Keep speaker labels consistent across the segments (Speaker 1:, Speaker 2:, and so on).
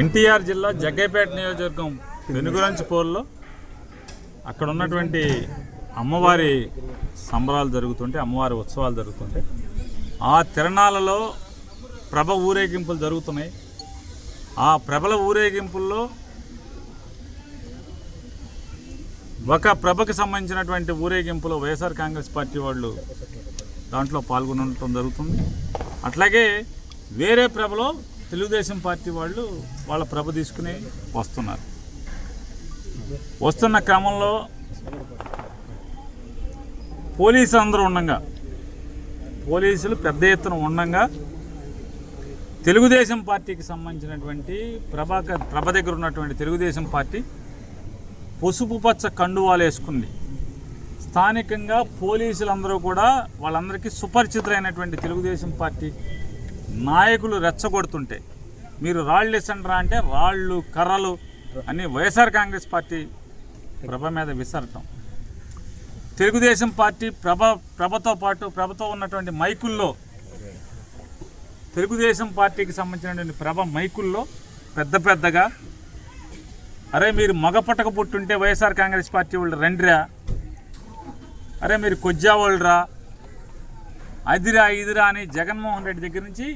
Speaker 1: ఎన్టీఆర్ జిల్లా జగ్గైపేట నియోజకవర్గం వెనుగురంచి పోల్లో అక్కడ ఉన్నటువంటి అమ్మవారి సంబరాలు జరుగుతుంటే అమ్మవారి ఉత్సవాలు జరుగుతుంటే ఆ తిరణాలలో ప్రభ ఊరేగింపులు జరుగుతున్నాయి. ఆ ప్రభల ఊరేగింపుల్లో ఒక ప్రభకు సంబంధించినటువంటి ఊరేగింపులో వైఎస్ఆర్ కాంగ్రెస్ పార్టీ వాళ్ళు దాంట్లో పాల్గొనడం జరుగుతుంది. అట్లాగే వేరే ప్రభలో తెలుగుదేశం పార్టీ వాళ్ళు వాళ్ళ ప్రభ తీసుకుని వస్తున్నారు. వస్తున్న క్రమంలో పోలీసు అందరూ ఉండగా పోలీసులు పెద్ద ఎత్తున ఉండగా తెలుగుదేశం పార్టీకి సంబంధించినటువంటి ప్రభాకర్ ప్రభ దగ్గర ఉన్నటువంటి తెలుగుదేశం పార్టీ పసుపు పచ్చ కండువాలు వేసుకుంది. స్థానికంగా పోలీసులందరూ కూడా వాళ్ళందరికీ సుపరిచితులైనటువంటి తెలుగుదేశం పార్టీ నాయకులు రెచ్చగొడుతుంటే మీరు రాళ్ళు ఇసండ్రా అంటే రాళ్ళు కర్రలు అని వైఎస్ఆర్ కాంగ్రెస్ పార్టీ ప్రభ మీద విసరటం. తెలుగుదేశం పార్టీ ప్రభ ప్రభతో పాటు ప్రభతో ఉన్నటువంటి మైకుల్లో తెలుగుదేశం పార్టీకి సంబంధించినటువంటి ప్రభ మైకుల్లో పెద్ద పెద్దగా అరే మీరు మగ పుట్టక పుట్టుంటే వైఎస్ఆర్ కాంగ్రెస్ పార్టీ వాళ్ళు రండిరా అరే మీరు కొజ్జా వాళ్ళురా అదిరా ఇదిరా అని జగన్మోహన్ రెడ్డి దగ్గర నుంచి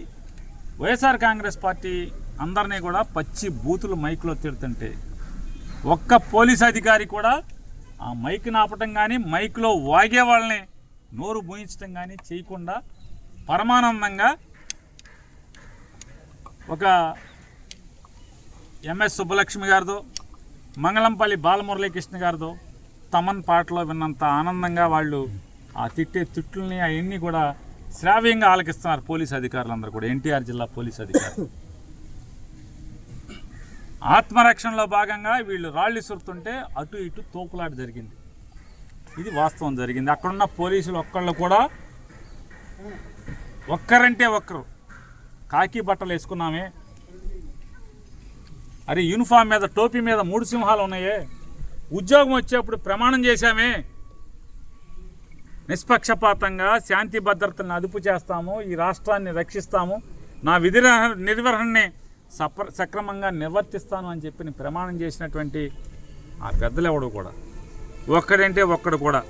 Speaker 1: వైఎస్ఆర్ కాంగ్రెస్ పార్టీ అందరినీ కూడా పచ్చి బూతులు మైక్లో తిడుతుంటే ఒక్క పోలీస్ అధికారి కూడా ఆ మైక్ నాపటం కానీ మైక్లో వాగే వాళ్ళని నోరు భూయించడం కానీ చేయకుండా పరమానందంగా ఒక ఎంఎస్ సుబ్బలక్ష్మి గారితో మంగళంపల్లి బాలమురళీకృష్ణ గారితో తమన్ పాటలో విన్నంత ఆనందంగా వాళ్ళు ఆ తిట్టే తిట్లని అవన్నీ కూడా శ్రావ్యంగా ఆలకిస్తున్నారు పోలీస్ అధికారులందరూ కూడా. ఎన్టీఆర్ జిల్లా పోలీస్ అధికారులు. ఆత్మరక్షణలో భాగంగా వీళ్ళు రాళ్ళు సురుతుంటే అటు ఇటు తోపులాట జరిగింది. ఇది వాస్తవం జరిగింది. అక్కడున్న పోలీసులు ఒక్కళ్ళు కూడా ఒక్కరంటే ఒక్కరు. కాకి బట్టలు వేసుకున్నామే. అరే యూనిఫామ్ మీద టోపీ మీద మూడు సింహాలు ఉన్నాయే. ఉద్యోగం వచ్చేప్పుడు ప్రమాణం చేశామే. నిష్పక్షపాతంగా శాంతి భద్రతలను అదుపు చేస్తాము ఈ రాష్ట్రాన్ని రక్షిస్తాము నా విధి నిర్వహణని సప్ర సక్రమంగా నిర్వర్తిస్తాను అని చెప్పి ప్రమాణం చేసినటువంటి ఆ పెద్దలు ఎవడు కూడా. ఒక్కడంటే ఒక్కడు కూడా.